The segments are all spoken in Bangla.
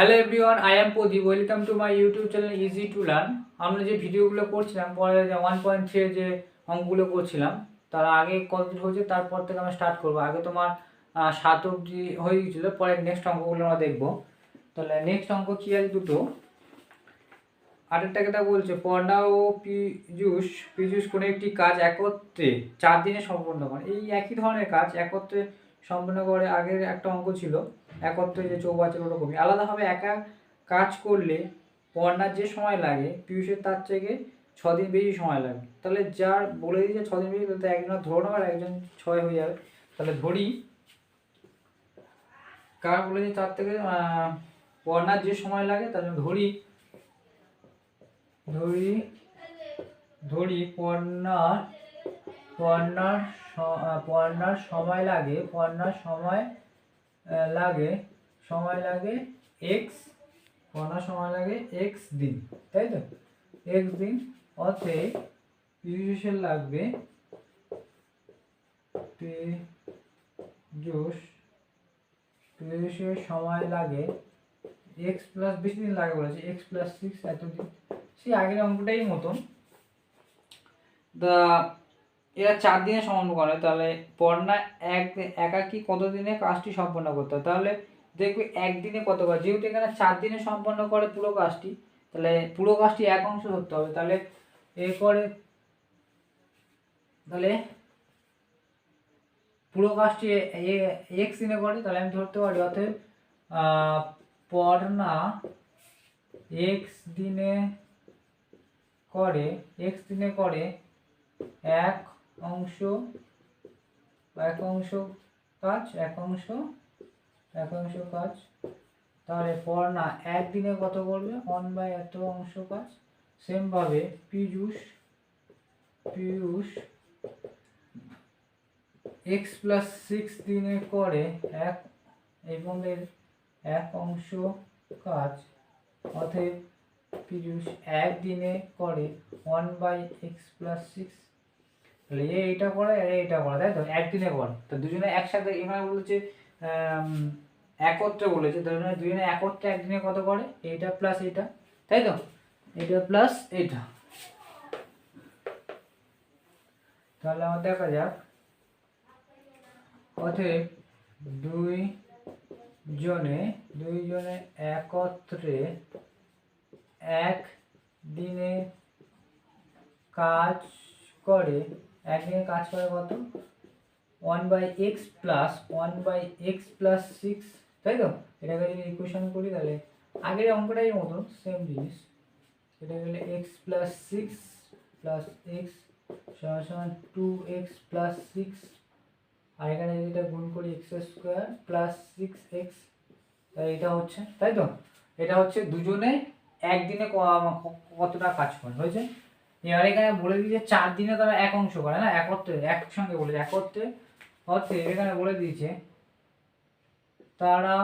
Hello everyone I am Pradeep welcome to my YouTube channel easy to learn আমরা যে ভিডিওগুলো করছিলাম, পরে যে ওয়ান পয়েন্ট থ্রি যে অঙ্কগুলো করছিলাম, তার আগে কত হয়েছে, তারপর থেকে আমরা স্টার্ট করব। আগে তোমার সাত অবধি হয়ে গেছিল পরে নেক্সট অঙ্কগুলো আমরা দেখব। তাহলে নেক্সট অঙ্ক কী আছে দুটো? আরেকটা কথা বলছে, পর্ণা ও পীযুষ পীযুষ কোনো একটি কাজ একত্রে চার দিনে সম্পন্ন করে। এই একই ধরনের কাজ একত্রে সম্পন্ন করে আগের একটা অঙ্ক ছিল। একত্রে যে চৌবাচ্চার ওরকমই। আলাদাভাবে একা কাজ করলে পর্ণার যে সময় লাগে পীযুষের তার থেকে দিন বেশি সময় লাগে। তাহলে যার বলে দিয়েছে ছ দিন বেশি, তাহলে একজন ধরো না আর একজন ছয় হয়ে যাবে। তাহলে ধরি, কার বলেছে তার থেকে পর্ণার যে সময় লাগে, তার জন্য ধরি ধরি ধরি পর্ণার পর্ণার পর্ণার সময় লাগে পর্ণার সময় লাগে, সময় লাগে এক্স পর্ণার সময় লাগে এক্স দিন, তাই তো? এক্স দিন, অতএব পীযুষের লাগবে পীযুষ পীযুষের সময় লাগে এক্স প্লাস বেশি দিন লাগে বলেছে এক্স প্লাস সিক্স এতদিন। সেই আগের অঙ্কটাই মতন। দা এরা চার দিনে সম্পন্ন করে তাহলে পড়না এক একাকি কত দিনে কাজটি সম্পন্ন করতে হয়? তাহলে দেখবে একদিনে কত করে যেহেতু এখানে চার দিনে সম্পন্ন করে পুরো কাজটি তাহলে পুরো কাজটি এক অংশ ধরতে হবে তাহলে এরপরে তাহলে পুরো কাজটি এক্স দিনে করে তাহলে আমি ধরতে পারি আহ, পড়না এক্স দিনে করে এক্স দিনে করে এক অংশ এক অংশ কাজ, এক অংশ এক অংশ কাজ। তাহলে পড়না একদিনে কত করবে? ওয়ান বাই এত অংশ কাজ। সেমভাবে Piyush Piyush x plus six দিনে করে এক এবং এর এক অংশ কাজ। অতএব পীযুষ একদিনে করে one by x plus six তাহলে এ এইটা করে আর এটা করে তাই তো? একদিনে করে তো দুজনে একসাথে এখানে বলেছে একত্রে বলেছে, তাহলে দুজনে একত্রে একদিনে কত করে এইটা প্লাস এইটা, তাই তো? এইটা প্লাস এইটা। তাহলে আমার দেখা যাক। অতএব দুই জনে দুইজনে একত্রে এক দিনে কাজ করে একদিনে কাজ করে কত? One by x plus one by x plus six তাই তো? এটাকে যদি ইকুয়েশন করি তাহলে আগের অঙ্কটাই মতন সেম জিনিস। এটা গেলে x plus six plus x সমান সমান টু এক্স প্লাস সিক্স আর এখানে যদি এটা গুণ করি x square plus six x তাই এটা হচ্ছে, তাই তো? এটা হচ্ছে দুজনে একদিনে কতটা কাজ করে, হয়েছে? এবার এখানে বলে দিয়েছে চার দিনে তারা এক অংশ করে, না? একত্রে, একসঙ্গে বলেছে একত্রে অর্থে এখানে বলে দিয়েছে তারা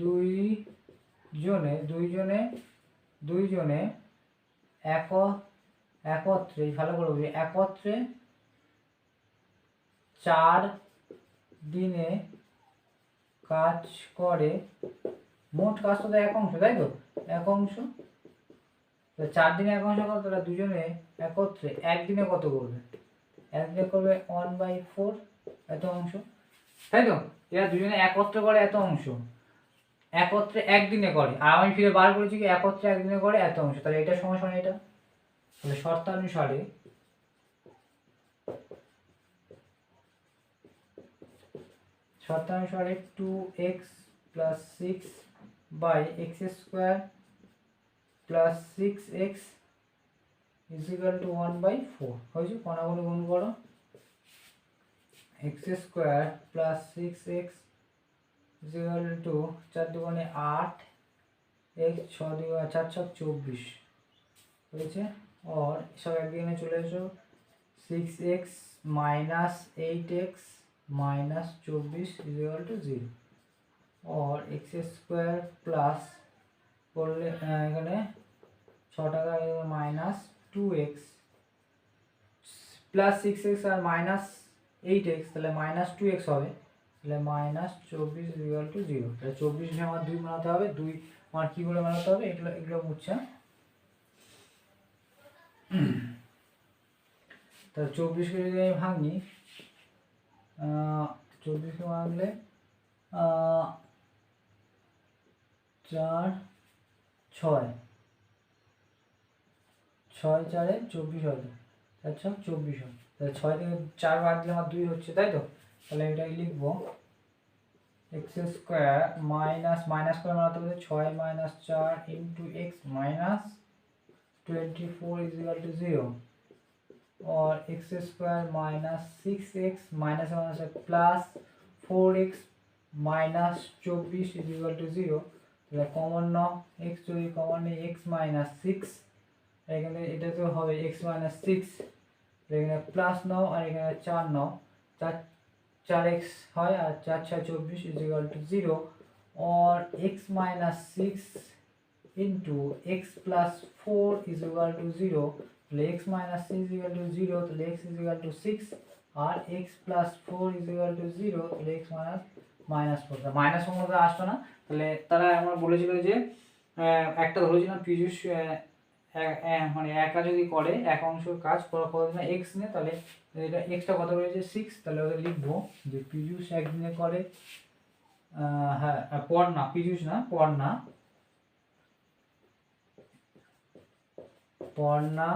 দুই জনে দুইজনে দুইজনে এক একত্রে, ভালো করে বলি, একত্রে চার দিনে কাজ করে। মোট কাজ তো এক অংশ, তাই তো? এক অংশ। তো চার দিনে এক অংশ কত তাহলে দুজনে একত্রে একদিনে কত করবে? একদিনে করবে ওয়ান বাই ফোর এত অংশ। তাই তো? এরা দুজনে একত্রে করে এত অংশ। একত্রে একদিনে করে। আর আমি ফিরে বার করেছি কি, একত্রে একদিনে করে এত অংশ। তাহলে এটা সময় এটা? তাহলে শর্তানুসারে শর্তানুসারে two x plus six by x square plus six x is equal to one by four হয়েছে কণাগুলো গুণ করো x square plus six x is equal to চার দুগুণে আট এক্স ছ দুই চার ছক চব্বিশ হয়েছে और সব একদিনে চলে এসো six x minus eight x minus চব্বিশ ইজিক্যাল টু জিরো और এক্স স্কোয়ার প্লাস করলে আহ, এখানে ছ টাকা minus two x plus six x আর মাইনাস এইট এক্স তাহলে মাইনাস টু এক্স হবে। তাহলে মাইনাস চব্বিশ ইকুয়াল টু জিরো তাহলে চব্বিশ আমার দুই বানাতে হবে দুই আমার কী করে বানাতে হবে? এগুলো এগুলো মুচ্ছে তাহলে চব্বিশকে যদি আমি ভাঙি চব্বিশকে ভাঙলে চার ছয় ছয় চারে চব্বিশ হবে চার ছয় চব্বিশ হবে তাহলে ছয় থেকে চার বাদ দিলে আমার দুই হচ্ছে তাই তো তাহলে এটাকে লিখবো এক্স স্কোয়ার মাইনাস মাইনাস করে বানাতে হবে ছয় মাইনাস চার into x minus twenty four is equal to zero और x square minus six x minus minus plus four x minus চব্বিশ ইজ ইকুয়াল টু তাহলে কমন নাও এক্স যদি কমন নেই এক্স মাইনাস সিক্স এখানে এটা তো হবে এক্স মাইনাস সিক্স এখানে প্লাস নাও আর এখানে চার নাও চার চার এক্স হয় আর চার, ছয়, চব্বিশ ইজ ইকুয়াল টু জিরো और x minus six into x plus four is equal to zero তাহলে x minus six equal to zero তাহলে x is equal to six R x plus four is equal to zero তাহলে x minus minus four minus four আসতো না। তাহলে তারা আমার বলেছিল যে একটা ধরেছিলাম পীযুষ মানে একা যদি করে এক অংশ কাজ করা কত দিনে এক্স নিয়ে তাহলে এটা এক্সটা কত বেড়েছে সিক্স তাহলে ওদের লিখব যে পীযুষ একদিনে করে হ্যাঁ আহ, পড়না পীযুষ না পড়না পর্ণা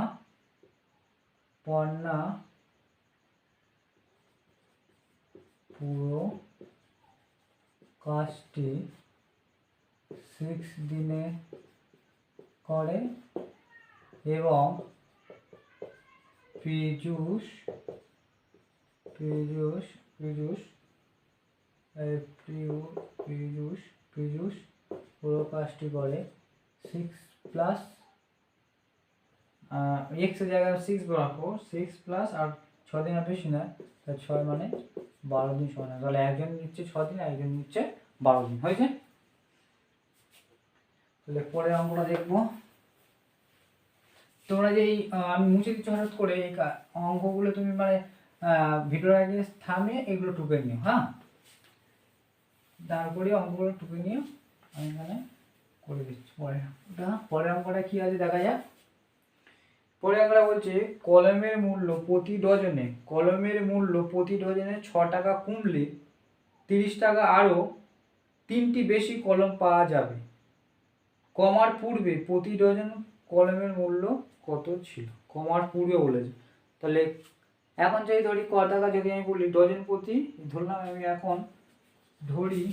পর্ণা পুরো কাজটি সিক্স দিনে করে এবং পীযুষ পীযুষ পীযুষ পীযুষ পীযুষ পুরো কাজটি করে সিক্স প্লাস এক্সের জায়গায় সিক্স রাখো সিক্স প্লাস আর ছ দিন আর বেশি না, তাহলে ছয় মানে বারো দিন সময় তাহলে একজন নিচ্ছে ছ দিন একজন নিচ্ছে বারো দিন। হয়েছে? তাহলে পরের অঙ্কটা দেখব। তোমরা যে আমি মুছে দিচ্ছি হঠাৎ করে এই অঙ্কগুলো তুমি মানে ভিডিওর আগে থামিয়ে এগুলো টুকে নিও হ্যাঁ? তারপরে অঙ্কগুলো টুকে নিও আমি এখানে করে দিচ্ছি পরে। ওটা পরের অঙ্কটা কি আছে দেখা যাক। পরে আমরা বলছে, কলমের মূল্য প্রতি ডজনে, কলমের মূল্য প্রতি ডজনে ছ টাকা কমলে তিরিশ টাকা আরও তিনটি বেশি কলম পাওয়া যাবে। কমার পূর্বে প্রতি ডজন কলমের মূল্য কত ছিল? কমার পূর্বে বলেছে। তাহলে এখন যদি ধরি ক টাকা, যদি আমি বলি ডজন প্রতি, ধরলাম আমি এখন ধরি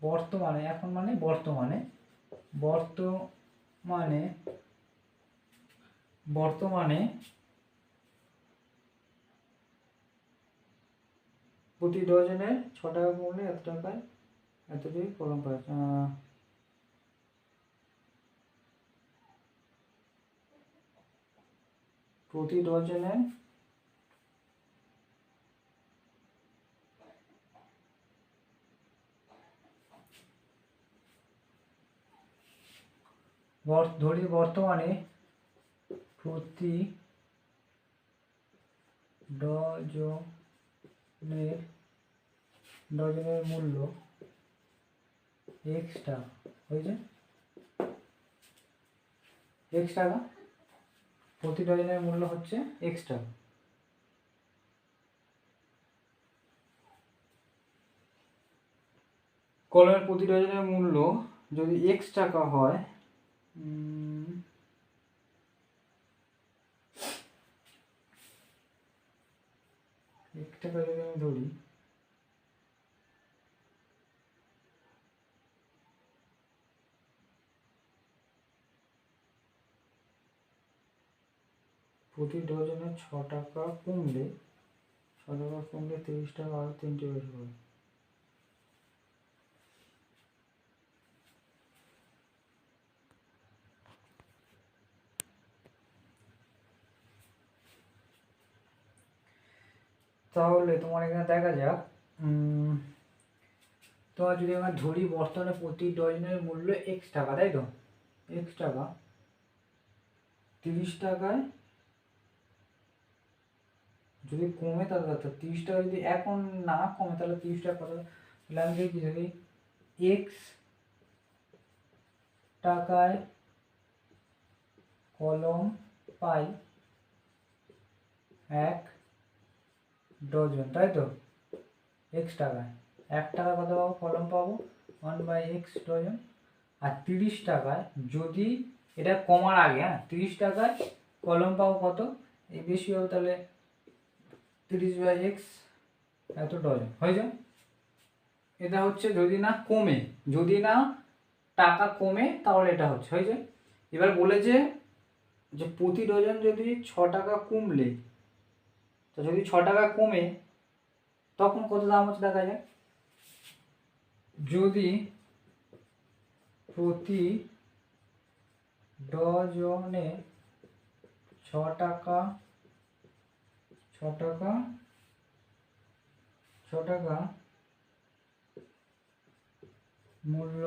বর্তমানে, এখন মানে বর্তমানে বর্তমানে বর্তমানে প্রতি ডজনে ছ টাকা কমলে এত টাকায় এতটি কলম। আহ, প্রতি ডজনে ধরি বর্তমানে প্রতি ডজনের ডজনের মূল্য এক্স টাকা হয়েছে এক্স টাকা প্রতি ডজনের মূল্য হচ্ছে এক্স টাকা কলমের প্রতি ডজনের মূল্য যদি এক্স টাকা হয় এক টাকা যদি আমি ধরি। প্রতি ডজনে ছ টাকা কমলে, ছ টাকা কমলে তিরিশ টাকা আরও তিনটে বেশি হবে তাহলে তোমার এখানে দেখা যাক তোমার যদি আমরা ধরি বর্তমানে প্রতি ডজনের মূল্য এক্স টাকা, তাই তো? এক্স টাকা। তিরিশ টাকায় যদি কমে তাহলে তিরিশ টাকা যদি এখন না কমে, তাহলে তিরিশ টাকা কত? তাহলে আমি দেখি, যদি এক্স টাকায় কলম পাই এক ডজন, তাই তো? এক্স টাকায়। এক টাকা কত পাবো? কলম পাবো? One by x dozen. আর তিরিশ টাকায় যদি এটা কমার আগে হ্যাঁ তিরিশ টাকায় কলম পাবো কত? এই বেশি হবে তাহলে তিরিশ বাই এক্স এত ডজন হয়ে যায়। এটা হচ্ছে যদি না কমে, যদি না টাকা কমে, তাহলে এটা হচ্ছে। হয়ে যায়। এবার বলেছে যে প্রতি ডজন যদি ছ টাকা কমলে, তো যদি ছ টাকা কমে, তখন কত দাম হচ্ছে দেখা যায় যদি প্রতি ডজনে ছ টাকা ছ টাকা ছ টাকা মূল্য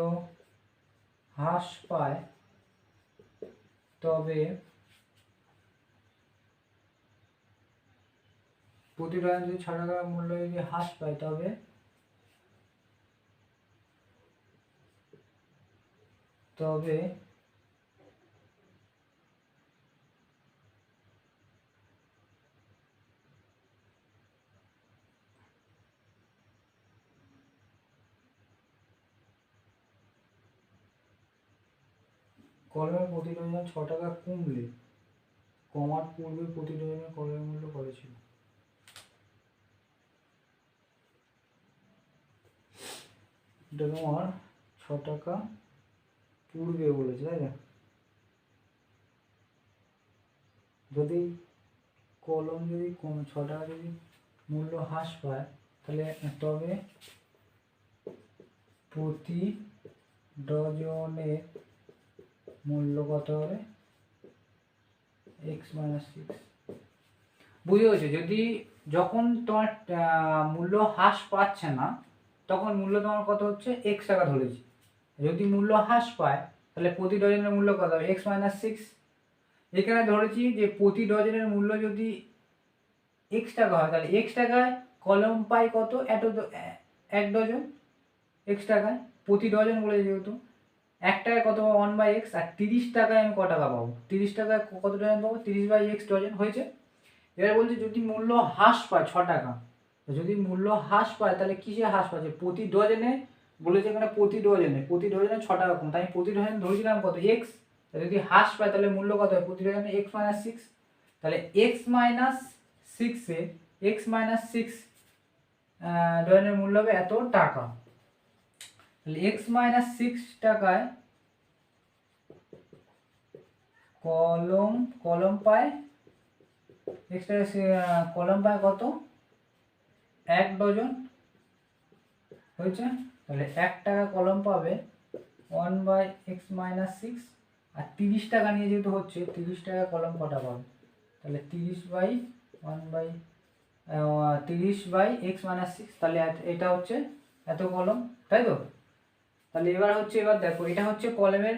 হ্রাস পায়। তবে প্রতি যদি ছ টাকা মূল্য যদি হ্রাস পায়, তবে তবে কলমের প্রতি ডজন ছ টাকা কমলে কমার পূর্বে প্রতি ডজনের কলমের মূল্য কত ছিল? তোমার ছ টাকা পূর্বে বলেছে, তাই না? যদি কলম যদি কম, ছ টাকা যদি মূল্য হ্রাস পায়, তাহলে তবে প্রতি ডজনের মূল্য কত হবে? এক্স মাইনাস সিক্স বুঝতে পেরেছ যদি যখন তোমার মূল্য হ্রাস পাচ্ছে না, তখন মূল্য তোমার কত হচ্ছে? এক্স টাকা ধরেছি। যদি মূল্য হ্রাস পায়, তাহলে প্রতি ডজনের মূল্য কত হবে? এক্স মাইনাস সিক্স এখানে ধরেছি যে প্রতি ডজনের মূল্য যদি এক্স টাকা হয়, তাহলে এক্স টাকায় কলম পাই কত? এত এক ডজন এক্স টাকায়। প্রতি ডজন বলে যেহেতু। এক টাকায় কত পাবো? ওয়ান বাই এক্স আর তিরিশ টাকায় আমি ক টাকা পাবো? তিরিশ টাকায় কত ডজন পাবো? তিরিশ বাই এক্স ডজন হয়েছে। এবার বলছে যদি মূল্য হ্রাস পায় ছ টাকা যদি মূল্য হ্রাস পায় তাহলে কিসে হ্রাস পাচ্ছে? প্রতি ডজনে বলেছে এখানে প্রতি ডজনে প্রতি ডজনে ছ টাকা কম। তাই আমি প্রতি ডজন ধরেছিলাম কত? এক্স যদি হ্রাস পায় তাহলে মূল্য কত হয়? প্রতি ডজনে এক্স মাইনাস সিক্স তাহলে এক্স মাইনাস সিক্সে এক্স মাইনাস সিক্স ডজনের মূল্য হবে এত টাকা। তাহলে এক্স মাইনাস সিক্স টাকায় কলম কলম পায় এক্সট্রা কলম পায় কত? এক ডজন। হয়েছে? তাহলে এক টাকা কলম পাবে one by x minus six আর তিরিশ টাকা নিয়ে যেহেতু হচ্ছে, তিরিশ টাকা কলম কটা পাবে? তাহলে তিরিশ বাই ওয়ান বাই তিরিশ বাই এক্স মাইনাস সিক্স তাহলে এটা হচ্ছে এত কলম, তাই তো? তাহলে এবার হচ্ছে, এবার দেখো, এটা হচ্ছে কলমের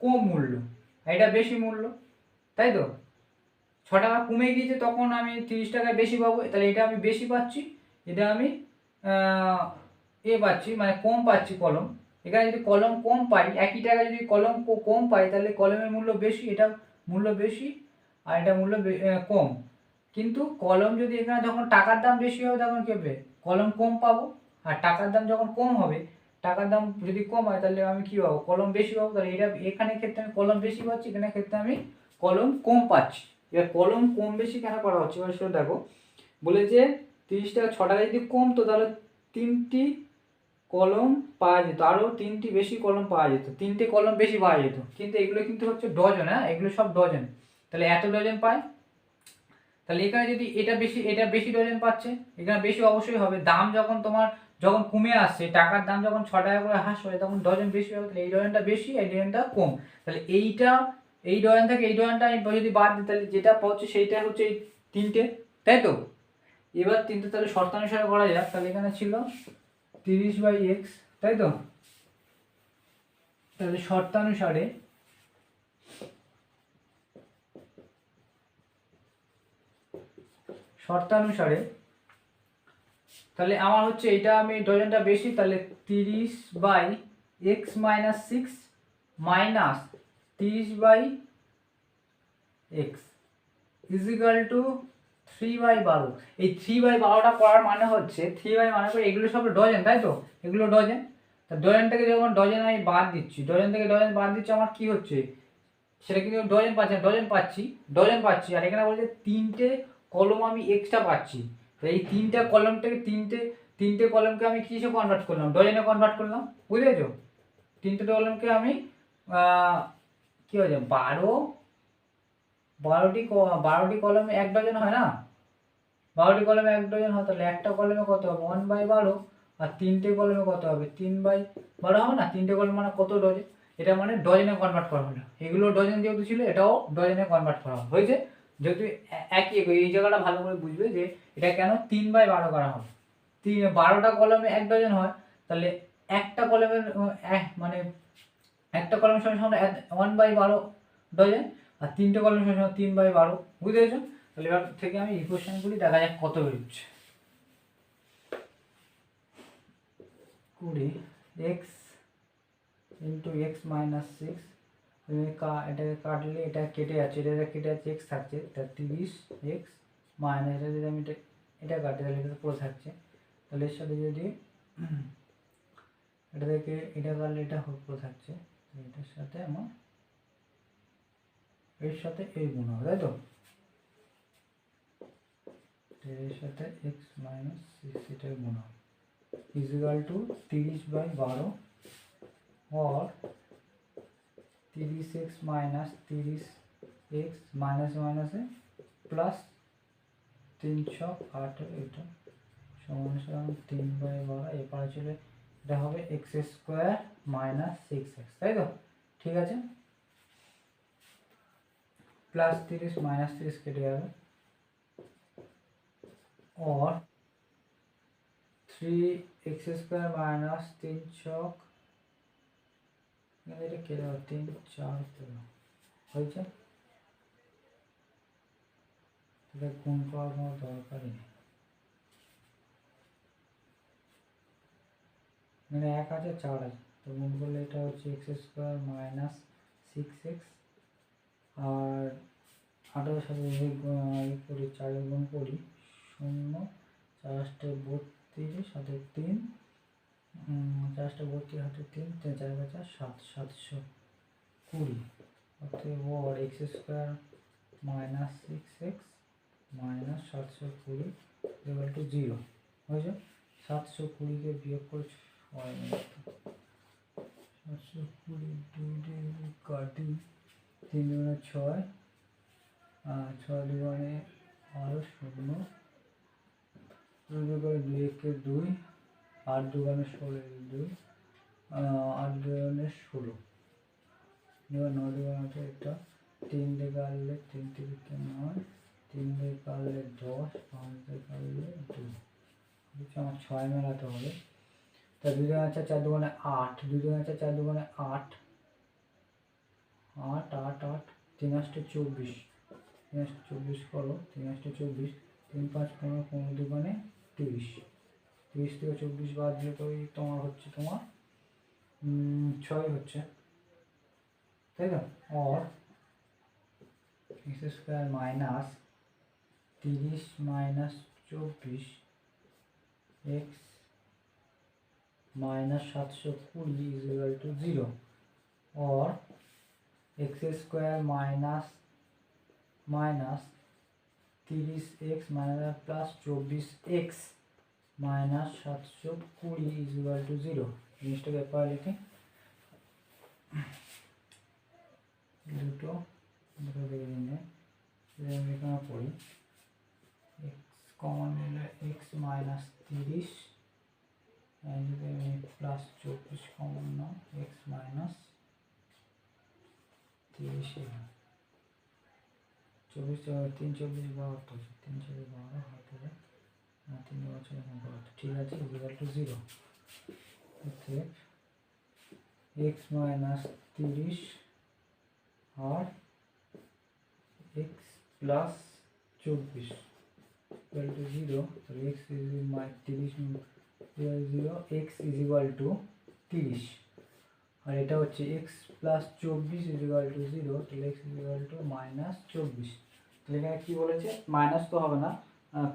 কম মূল্য। এটা বেশি মূল্য, তাই তো? ছ টাকা কমে গিয়েছে, তখন আমি তিরিশ টাকায় বেশি পাবো। তাহলে এটা আমি বেশি পাচ্ছি, এটা আমি এ পাচ্ছি মানে কম পাচ্ছি কলম। এখানে যদি কলম কম পাই, একই টাকা যদি কলম কম পাই, তাহলে কলমের মূল্য বেশি, এটা মূল্য বেশি, আর এটা মূল্য কম। কিন্তু কলম যদি এখানে যখন টাকার দাম বেশি হবে, তখন কী হবে? কলম কম পাবো, আর টাকার দাম যখন কম হবে টাকার দাম যদি কম হয় তাহলে আমি কী পাবো? কলম বেশি পাবো? তাহলে এটা এখানে ক্ষেত্রে আমি কলম বেশি পাচ্ছি, এখানে ক্ষেত্রে আমি কলম কম পাচ্ছি। এবার কলম কম বেশি কেন করা হচ্ছে? এবার সেটা দেখো বলেছে তিরিশ টাকা, ছ টাকা যদি কমতো তাহলে তিনটি কলম পাওয়া যেত আরও তিনটি বেশি কলম পাওয়া যেত, তিনটে কলম বেশি পাওয়া যেত। কিন্তু এগুলো কিন্তু হচ্ছে ডজন হ্যাঁ? এগুলো সব ডজন। তাহলে এত ডজন পায়? তাহলে এখানে যদি এটা বেশি এটা বেশি ডজন পাচ্ছে, এখানে বেশি অবশ্যই হবে। দাম যখন তোমার যখন কমে আসছে, টাকার দাম যখন ছ টাকা করে হ্রাস হয় তখন ডজন বেশি হবে তাহলে এই ডজনটা বেশি, এই ডজনটা কম। তাহলে এইটা, এই ডজন থেকে এই ডজনটা আমি যদি বাদ দিই, তাহলে যেটা পাচ্ছে সেইটা হচ্ছে এই তিনটে, তাই তো? এবার তিনটে তাহলে শর্তানুসারে করা যাক। তাহলে এখানে ছিল তিরিশ বাই এক্স, তাই তো? তাহলে শর্তানুসারে শর্তানুসারে তাহলে আমার হচ্ছে এটা আমি ডজনটা বেশি, তাহলে তিরিশ by x minus six minus তিরিশ by x is equal to three by বারো। এই থ্রি বাই বারোটা করার মানে হচ্ছে থ্রি বাই মানে করে এগুলো সব ডজন, তাই তো? এগুলো ডজন। তা ডজন থেকে যখন ডজন আমি বাদ দিচ্ছি, ডজন থেকে ডজন বাদ দিচ্ছি, আমার কি হচ্ছে? সেটা কিন্তু ডজন পাচ্ছি ডজন পাচ্ছি ডজন পাচ্ছি। আর এখানে বলছে তিনটে কলম আমি এক্সট্রা পাচ্ছি। এই তিনটা কলম থেকে তিনটে তিনটে কলমকে আমি কিসে কনভার্ট করলাম? ডজনে কনভার্ট করলাম? বুঝেছ? তিনটে কলমকে আমি কি হয়েছে বারো, বারোটি বারোটি কলমে এক ডজন হয় না? বারোটি কলমে এক ডজন হয়, তাহলে একটা কলমে কত হবে? ওয়ান বাই বারো, আর তিনটে কলমে কত হবে? তিন বাই বারো হবে না? তিনটে কলম মানে কত ডজন এটা মানে ডজনে কনভার্ট করা হলো। এগুলো ডজন যেহেতু ছিল, এটাও ডজনে কনভার্ট করা হয়েছে? এ- একই এই জায়গাটা ভালো করে বুঝবে যে এটা কেন তিন বাই বারো করা হবে। তিন, বারোটা কলমে এক ডজন হয়, তাহলে একটা কলমের মানে একটা কলমের সঙ্গে সঙ্গে ওয়ান বাই বারো ডজন, আর তিনটে কলমের সঙ্গে সঙ্গে তিন বাই বারো, বুঝতে পেরেছ? তাহলে এবার থেকে আমি ইকুয়েশনগুলি দেখা যাক কত বেরোচ্ছে। কুড়ি, x, into x minus six এটাকে কাটলে এটা কেটে যাচ্ছে, এটা এটা কেটে যাচ্ছে এক্স থাকছে তা তিরিশ এক্স মাইনাস এটা যদি আমি এটা এটা কাটি, তাহলে এটা পড়ে থাকছে। তাহলে এর সাথে যদি এটা থেকে এটা কাটলে এটা পড়ে থাকছে এটার সাথে আমার, এর সাথে এই গুণ হবে, তাই তো? এর সাথে এক্স মাইনাস সিক্স এটার গুণ হবে। ইজিক্যাল টু তিরিশ বাই বারো और তিরিশ এক্স মাইনাস তিরিশ এক্স মাইনাস মাইনাসে প্লাস তিনশো আট এটা সমান সমান তিন বাই বারো এরপরে চলে এটা হবে x square minus six x তাই তো ঠিক আছে প্লাস তিরিশ মাইনাস তিরিশ কেটে যাবে और থ্রি এক্স স্কোয়ার মাইনাস তিন ছক এখানে এটা কেটে তিন, চার তেরো হয়েছে? এটা গুণ করার কোনো দরকারই নেই। মানে এক আছে, চার আছে। তো গুণ করলে এটা হচ্ছে x square minus six x. আর আঠারোর সাথে যদি করি চারের গুণ করি, শূন্য চারটে বত্রিশ, সাথে তিন। চারটে বত্রিশ হাতে তিন তিন, চার পাঁচা সাত, সাতশো কুড়ি। অতএব ওর x square minus six x minus সাতশো কুড়ি ইকুয়াল টু জিরো বুঝছ? সাতশো কুড়িকে বিয়োগ করে ছয় মিনিট সাতশো কুড়ি দুই কাটি তিন দুগুণে ছয়, আর ছয় দুগুণে আরও শূন্য। দুই দুগুণে দুই দুই আট দুগুণে ষোলো দুই আট দুগুণে ষোলো। এবার নয় দুগুণে আছে এটা তিন দিকে আনলে তিন তিরিকে নয় তিন দিকে আনলে দশ, পাঁচ দিকে আনলে দুই। আমার ছয় মেলাতে হবে। তা দুই দুগুণে আছে চার দুগুণে আট, দুই দুগুণে আছে চার দুগুণে আট আট আট আট, তিন আটটা চব্বিশ। তিন আটটা চব্বিশ করো, তিন আটটা চব্বিশ, তিন পাঁচ পনেরো পনেরো দুগুণে তিরিশ। তিরিশ থেকে চব্বিশ বাদ দিয়ে তো তোমার হচ্ছে তোমার ছয় হচ্ছে। তাই তো? অর এক্স স্কোয়ার মাইনাস তিরিশ মাইনাস চব্বিশ, এক্স মাইনাস সাতশো কুড়ি equal to zero or x square minus minus তিরিশ এক্স মাইনাস প্লাস চব্বিশ এক্স। মাইনাস সাতশো কুড়ি ইজ ইকুয়াল টু জিরো। জিনিসটা ব্যাপার লিখে। দুটো পড়ি। এক্স কমন নিলে এক্স মাইনাস তিরিশ যদি প্লাস চব্বিশ কমন নাও এক্স মাইনাস তিরিশ চব্বিশ, তিন চব্বিশ বাহাত্তর তিন চব্বিশ বারো, হাতে না তিন বছর এখন বাহাত্তর ঠিক আছে ইকুয়াল টু জিরো অতএব এক্স মাইনাস তিরিশ আর এক্স প্লাস চব্বিশ ইকুয়াল টু জিরো তাহলে এক্স ইজ তিরিশ zero x is equal to তিরিশ। আর এটা হচ্ছে এক্স প্লাস চব্বিশ ইজ ইকুয়াল টু জিরো তাহলে x is equal to minus চব্বিশ। তাহলে এখানে কী বলেছে? মাইনাস তো হবে না।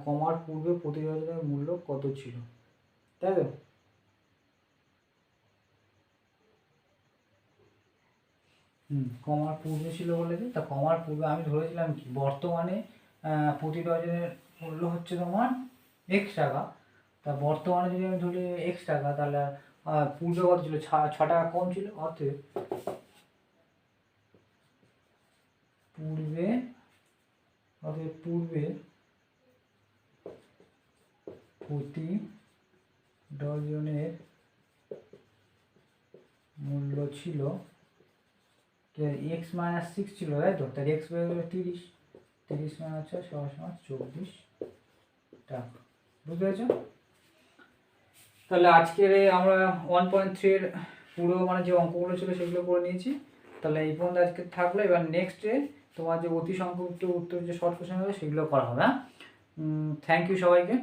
কমার পূর্বে প্রতিরোধের মূল্য কত ছিল? তাই তো? হুম, কমার পূর্বে ছিল বলে বলেছে তা কমার পূর্বে আমি ধরেছিলাম কি? বর্তমানে প্রতি ডজনের মূল্য হচ্ছে তোমার এক্স টাকা। তা বর্তমানে যদি আমি ধরি এক্স টাকা, তাহলে পূর্বে কত ছিল? ছ- টাকা কম ছিল। অতএব পূর্বে অতএব পূর্বে প্রতি ডজনের মূল্য ছিল। এক্স মাইনাস সিক্স ছিল, তাই তো? তাহলে এক্স বেড়ে গেলো তিরিশ। তিরিশ মাইনাস ছয় সবার সমান চব্বিশ টাকা। বুঝতে পেরেছ? তাহলে আজকের আমরা ওয়ান পয়েন্ট থ্রির পুরো মানে যে অঙ্কগুলো ছিল সেগুলো করে নিয়েছি। তাহলে এই পর্যন্ত আজকে থাকল। এবার নেক্সটে তোমার যে অতি সংক্ষিপ্ত উত্তর যে শর্ট কোশ্চেন হবে সেগুলো করা হবে হ্যাঁ? থ্যাংক ইউ সবাইকে।